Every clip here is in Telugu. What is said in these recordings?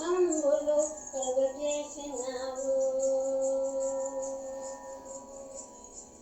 సుఖంబులు కలుగజేసినావు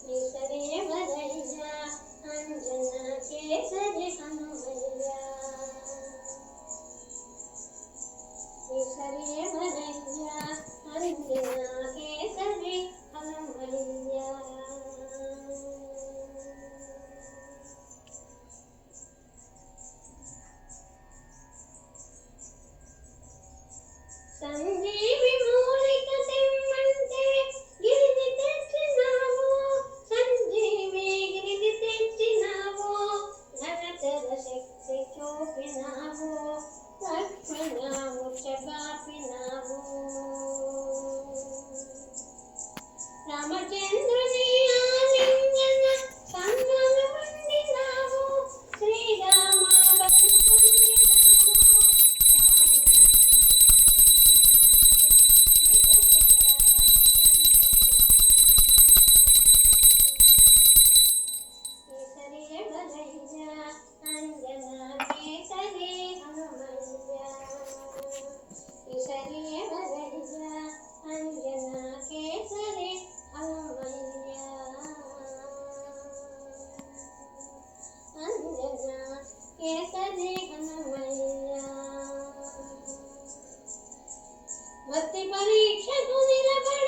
కేసరి వరయ్యా అంజన కేసరి హనుమయ్యా కేసరి వరయ్యా అంజన కేసరి హనుమయ్యా చూపినావు లక్ష్మణ ముచ్చగాపినావు భక్తి పరీక్షకు నిలబడి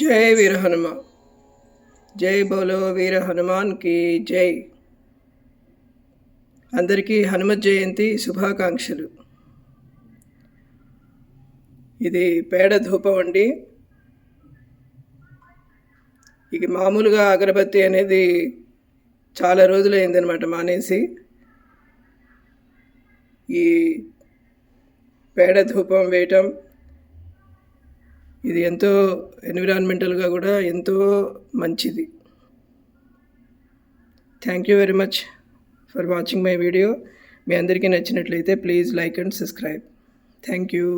జై వీర హనుమాన్. జై బోలో వీర హనుమాన్కి జై. అందరికీ హనుమ జయంతి శుభాకాంక్షలు. ఇది పేడ ధూపం అండి. ఇది మామూలుగా అగరబత్తి అనేది చాలా రోజులైందనమాట మానేసి. ఈ పేడ ధూపం వేయటం ఇది ఎంతో ఎన్విరాన్మెంటల్గా కూడా ఎంతో మంచిది. Thank you very much for watching my video మీ అందరికీ నచ్చినట్లయితే please like and subscribe. Thank you